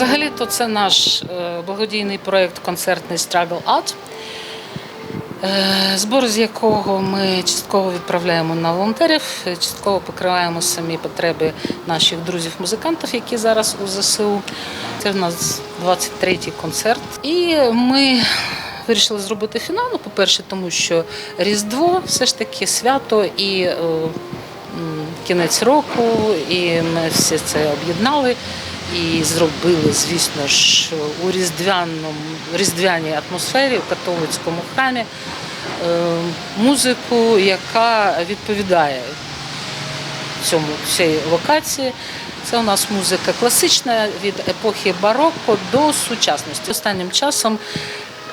Взагалі-то це наш е, благодійний проєкт концертний Struggle Art, е, збор з якого ми частково відправляємо на волонтерів, частково покриваємо самі потреби наших друзів-музикантів, які зараз у ЗСУ. Це в нас 23-й концерт. І ми вирішили зробити фінал. По-перше, тому що Різдво все ж таки свято і е, кінець року, і ми все це об'єднали і зробили, звісно ж, у різдвяному різдвяній атмосфері у католицькому храмі е, музику, яка відповідає цьому цій локації. Це у нас музика класична від епохи бароко до сучасності. Останнім часом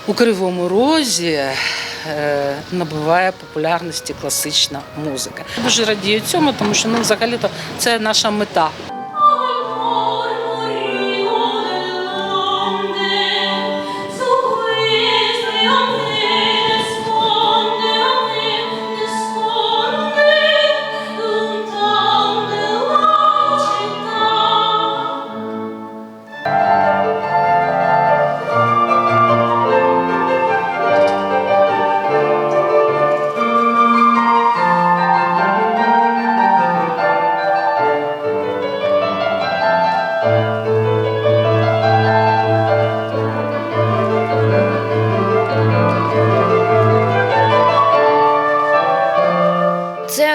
у Кривому Розі е, набуває популярності класична музика. Дуже радію цьому, тому що ну, взагалі-то це наша мета.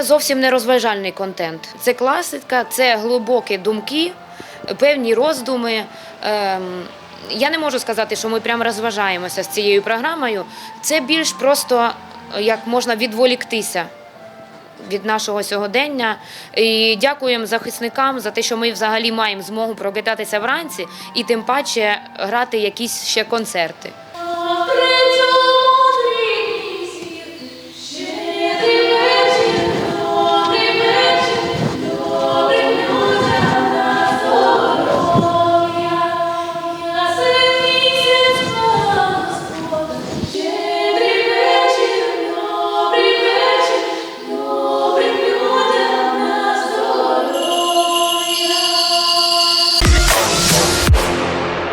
Це зовсім не розважальний контент. Це класика, це глибокі думки, певні роздуми. Ем, Я не можу сказати, що ми прямо розважаємося з цією програмою. Це більш просто як можна відволіктися від нашого сьогодення. І дякуємо захисникам за те, що ми взагалі маємо змогу прокидатися вранці і тим паче грати якісь ще концерти.